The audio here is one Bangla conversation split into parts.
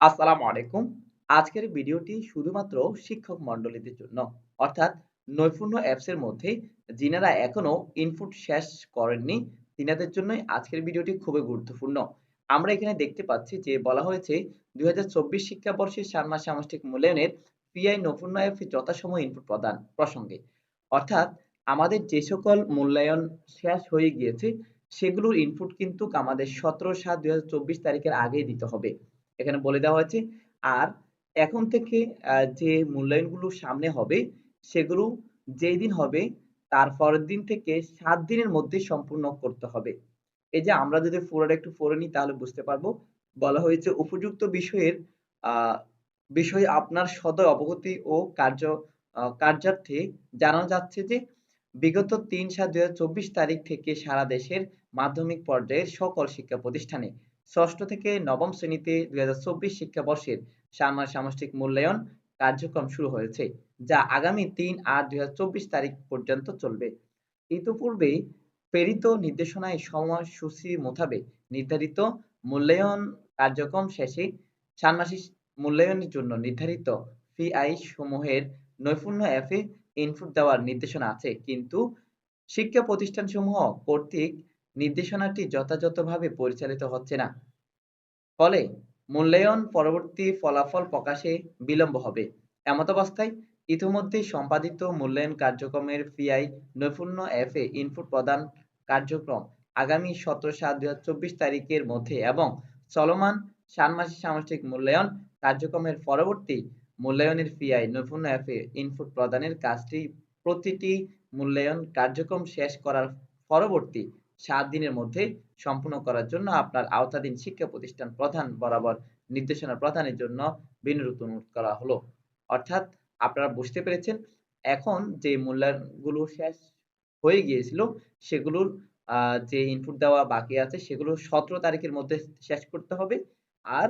আসসালামু আলাইকুম। আজকের ভিডিওটি শুধুমাত্র শিক্ষক মণ্ডলীদের জন্য। অর্থাৎ নৈপুণ্য অ্যাপসের মধ্যে যিনারা এখনও ইনপুট শেষ করেননি, তিনাদের জন্যই আজকের ভিডিওটি খুবই গুরুত্বপূর্ণ। আমরা এখানে দেখতে পাচ্ছি যে বলা হয়েছে, দুই শিক্ষাবর্ষের ষান্মাস সামষ্টিক মূল্যায়নের পিআই নৈপুণ্য অ্যাপে যথাসময় ইনপুট প্রদান প্রসঙ্গে। অর্থাৎ আমাদের যে সকল মূল্যায়ন শেষ হয়ে গিয়েছে, সেগুলোর ইনপুট কিন্তু আমাদের সতেরো সাত দুই তারিখের আগেই দিতে হবে। এখানে বলে দেওয়া হয়েছে। আর এখন থেকে যে মূল্যায়নগুলো সামনে হবে, সেগুলো যেই দিন হবে, তার পরের দিন থেকে সাত দিনের মধ্যে সম্পূর্ণ করতে হবে। এই যে আমরা যদি পুরোটা একটু পড়ে নিই, তাহলে বুঝতে পারব। বলা হয়েছে, উপযুক্ত বিষয়ের বিষয়ে আপনার সদয় অবগতি ও কার্য কার্যার্থে জানানো যাচ্ছে যে, বিগত তিন সাত দুই তারিখ থেকে সারা দেশের মাধ্যমিক পর্যায়ের সকল শিক্ষা প্রতিষ্ঠানে ষষ্ঠ থেকে নবম শ্রেণীতে দুই হাজার চব্বিশ শিক্ষাবর্ষের সামষ্টিক মূল্যায়ন কার্যক্রম শুরু হয়েছে, যা আগামী তিন আট দুই তারিখ পর্যন্ত চলবে। ইতিপূর্বে প্রেরিত নির্দেশনায় সময়সূচি মোতাবেক নির্ধারিত মূল্যায়ন কার্যক্রম শেষে ষান্মাসিক মূল্যায়নের জন্য নির্ধারিত ফিআই সমূহের নৈপুণ্য অ্যাপে ইনপুট দেওয়ার নির্দেশনা আছে, কিন্তু শিক্ষা প্রতিষ্ঠানসমূহ কর্তৃক নির্দেশনাটি যথাযথভাবে পরিচালিত হচ্ছে না। ফলে মূল্যায়ন পরবর্তী ফলাফল প্রকাশে বিলম্ব হবে। এমতাবস্থায় ইতিমধ্যে সম্পাদিত মূল্যায়ন কার্যক্রমের পিআই নৈপুণ্য অ্যাপে ইনপুট প্রদান কার্যক্রম আগামী সতেরো সাত দুই তারিখের মধ্যে এবং চলমান ষান্মাসিক সামষ্টিক মূল্যায়ন কার্যক্রমের পরবর্তী মূল্যায়নের পিআই নৈপুণ্য অ্যাপে ইনপুট প্রদানের কাজটি প্রতিটি মূল্যায়ন কার্যক্রম শেষ করার পরবর্তী সাত দিনের মধ্যে সম্পূর্ণ করার জন্য আপনার আওতাধীন শিক্ষা প্রতিষ্ঠান প্রধান বরাবর নির্দেশনা প্রদানের জন্য বিনুরূপ অনুরোধ করা হলো। অর্থাৎ আপনারা বুঝতে পেরেছেন, এখন যে মূল্যায়নগুলো শেষ হয়ে গিয়েছিল, সেগুলোর যে ইনপুট দেওয়া বাকি আছে, সেগুলো সতেরো তারিখের মধ্যে শেষ করতে হবে। আর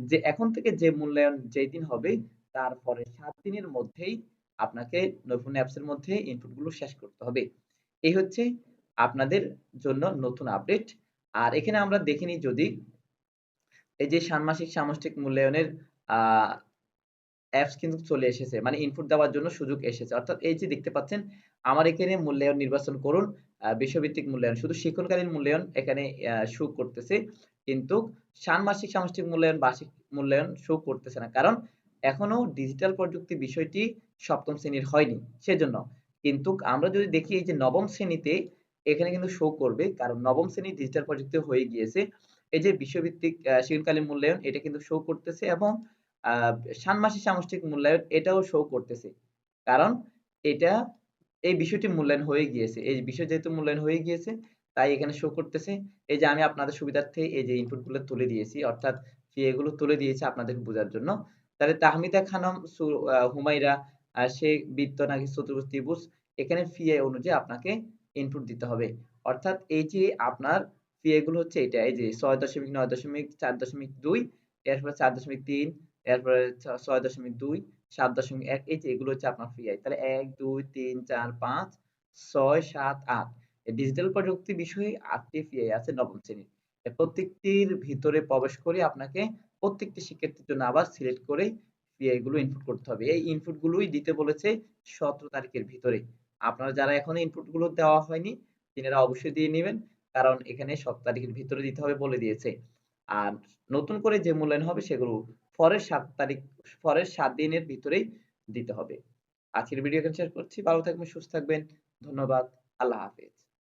যে এখন থেকে যে মূল্যায়ন যেই দিন হবে, তারপরে সাত দিনের মধ্যেই আপনাকে নৈপুণ্য অ্যাপসের মধ্যে ইনপুটগুলো শেষ করতে হবে। এই হচ্ছে আপনাদের জন্য নতুন আপডেট আর এখানে আমরা দেখিনি যদি এই যে ষান্মাসিক সামষ্টিক মূল্যায়নের অ্যাপস কিন্তু চলে এসেছে মানে ইনপুট দেওয়ার জন্য সুযোগ এসেছে। অর্থাৎ এই যে দেখতে পাচ্ছেন, আমার এখানে মূল্যায়ন নির্বাচন করুন বিশ্বভিত্তিক মূল্যায়ন। শুধু শিক্ষণকালীন মূল্যায়ন এখানে শো করতেছে, কিন্তু ষান্মাসিক সামষ্টিক মূল্যায়ন, বার্ষিক মূল্যায়ন শো করতেছে না। কারণ এখনও ডিজিটাল প্রযুক্তি বিষয়টি সপ্তম শ্রেণির হয়নি, সেজন্য। কিন্তু আমরা যদি দেখি এই যে নবম শ্রেণীতে এখানে কিন্তু শো করবে। কারণ নবম শ্রেণি ডিজিটাল প্রযুক্তি হয়ে গিয়েছে। এই যে বিশ্বভিত্তিক শীতকালীন মূল্যায়ন, এটা কিন্তু শো করতেছে এবং ষান্মাসিক সামষ্টিক মূল্যায়ন, এটাও শো করতেছে। কারণ এটা, এই বিষয়টি মূল্যায়ন হয়ে গিয়েছে। এই বিষয় যেহেতু মূল্যায়ন হয়ে গিয়েছে, তাই এখানে শো করতেছে। এই যে আমি আপনাদের সুবিধার্থে এই যে ইনপুটগুলো তুলে দিয়েছি, অর্থাৎ এগুলো তুলে দিয়েছি আপনাদের বোঝার জন্য। তাহলে তাহমিদা খানম হুমাইরা সে বৃত্ত নাকি চতুর্ভুজ ত্রিভুজ, এখানে ফি অনুযায়ী আপনাকে ইনপুট দিতে হবে। অর্থাৎ এই যে আপনার ফি এগুলো হচ্ছে এটা, এই যে ছয় দশমিক নয় দশমিক চার দশমিক দুই, এরপরে চার দশমিক তিন, এরপরে ছয় দশমিক দুই, সাত দশমিক এক, এই যে এগুলো হচ্ছে আপনার ফি আই তাহলে এক, দুই, তিন, চার, পাঁচ, ছয়, সাত, আট। ডিজিটাল প্রযুক্তি বিষয়ে আটটি ফি আই আছে নবম শ্রেণির। প্রত্যেকটির ভিতরে প্রবেশ করে আপনাকে প্রত্যেকটি শিক্ষার্থীর জন্য আবার সিলেক্ট করে পিআই গুলো ইনপুট করতে হবে। এই ইনপুট গুলোই দিতে বলেছে সতেরো তারিখের ভিতরে। আপনারা যারা এখন ইনপুটগুলো দেওয়া হয়নি, তিনারা অবশ্যই দিয়ে নেবেন। কারণ এখানে সব তারিখের ভিতরে দিতে হবে বলে দিয়েছে। আর নতুন করে যে মূল্যায়ন হবে, সেগুলো পরের সাত তারিখ, পরের সাত দিনের ভিতরেই দিতে হবে। আজকের ভিডিও এখানে শেষ করছি। ভালো থাকবেন, সুস্থ থাকবেন। ধন্যবাদ। আল্লাহ হাফেজ।